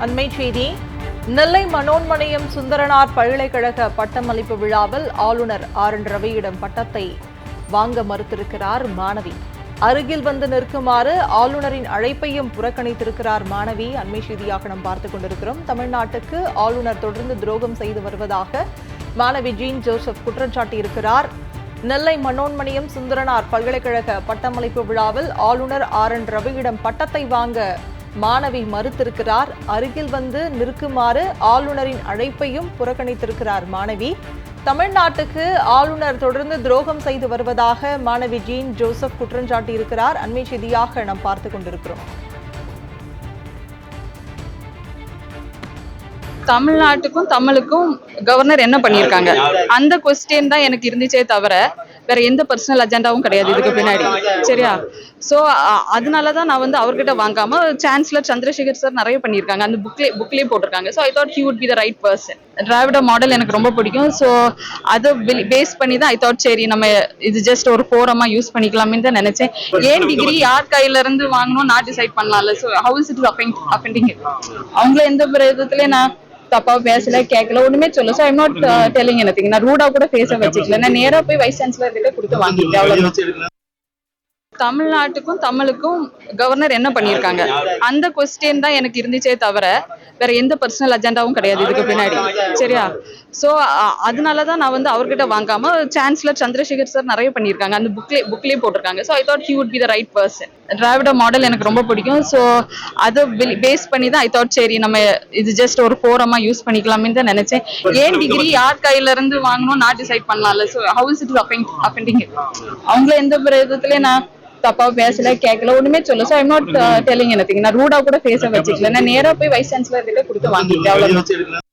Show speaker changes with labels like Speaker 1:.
Speaker 1: அண்மை செய்தி. நெல்லை மனோன்மணியம் சுந்தரனார் பல்கலைக்கழக பட்டமளிப்பு விழாவில் ஆளுநர் ஆர். என். ரவியிடம் பட்டத்தை வாங்க மறுத்திருக்கிறார் மாணவி. அருகில் வந்து நிற்குமாறு ஆளுநரின் அழைப்பையும் புறக்கணித்திருக்கிறார் மாணவி. அண்மை செய்தியாக நாம் பார்த்துக் கொண்டிருக்கிறோம். தமிழ்நாட்டுக்கு ஆளுநர் தொடர்ந்து துரோகம் செய்து வருவதாக மாணவி ஜீன் ஜோசப் குற்றம் சாட்டியிருக்கிறார். நெல்லை மனோன்மணியம் சுந்தரனார் பல்கலைக்கழக பட்டமளிப்பு விழாவில் ஆளுநர் ஆர். என். ரவியிடம் பட்டத்தை வாங்க மாணவி மறுத்திருக்கிறார். அருகில் வந்து நிற்குமாறு ஆளுநரின் அழைப்பையும் புறக்கணித்திருக்கிறார் மாணவி. தமிழ்நாட்டுக்கு ஆளுநர் தொடர்ந்து துரோகம் செய்து வருவதாக மாணவி ஜீன் ஜோசப் குற்றம் சாட்டியிருக்கிறார். அண்மை செய்தியாக நாம் பார்த்து கொண்டிருக்கிறோம்.
Speaker 2: தமிழ்நாட்டுக்கும் தமிழுக்கும் கவர்னர் என்ன பண்ணியிருக்காங்க? அந்த கொஸ்டின் தான் எனக்கு இருந்துச்சே தவிர வேற எந்த பர்சனல் அஜெண்டாவும் கிடையாது இதுக்கு பின்னாடி. சரியா? ஸோ அதனால தான் நான் வந்து அவர்கிட்ட வாங்காம சான்சலர் சந்திரசேகர் சார் நிறைய பண்ணியிருக்காங்க. அந்த புக்லே புக்லேயே போட்டிருக்காங்க. So I thought he would be the right person Dravida model எனக்கு ரொம்ப பிடிக்கும். ஸோ அதை பேஸ் பண்ணி தான் ஐ தாட் சரி நம்ம இது ஜஸ்ட் ஒரு ஃபோரமா யூஸ் பண்ணிக்கலாமே தான் நினைச்சேன். ஏன் டிகிரி யார் கையில இருந்து வாங்கணும் நான் டிசைட் பண்ணலாம்ல. So how's it affect offending அவங்கள எந்த விதத்துல நான் தப்பா பேசல கேட்கல ஒண்ணுமே சொல்ல so I'm not telling anything நான் ரூடா கூட பேச வச்சுக்கல. நான் நேரா போய் வைஸ் சான்சலர் கிட்ட கொடுத்து வாங்கிட்டேன் தமிழ்நாட்டுக்கும் தமிழுக்கும் கவர்னர் என்ன பண்ணியிருக்காங்க? அந்த கொஸ்டின் தான் எனக்கு இருந்துச்சே தவிர வேற எந்த பர்சனல் அஜெண்டாவும் கிடையாது இதுக்கு பின்னாடி. சரியா? ஸோ அதனால தான் நான் வந்து அவர்கிட்ட வாங்காம சான்சலர் சந்திரசேகர் சார் நிறைய பண்ணியிருக்காங்க. அந்த புக்லே புக்லேயே போட்டிருக்காங்க. So I thought he would be the right person Dravida model எனக்கு ரொம்ப பிடிக்கும். ஸோ அதை பேஸ் பண்ணி தான் ஐ தாட் சரி நம்ம இது ஜஸ்ட் ஒரு ஃபோரமா யூஸ் பண்ணிக்கலாமே தான் நினைச்சேன். ஏன் டிகிரி யார் கையில இருந்து வாங்கணும் நான் டிசைட் பண்ணலாம்ல. So how's it affect offending அவங்கள எந்த விதத்துல நான் தப்பா பேசல கேட்கல ஒண்ணுமே சொல்ல so I'm not telling anything நான் ரூடா கூட பேச வச்சுக்கல. நான் நேரா போய் வைஸ் சான்சலர் கிட்ட கொடுத்து வாங்கிட்டேன். அவ்வளவுதான்.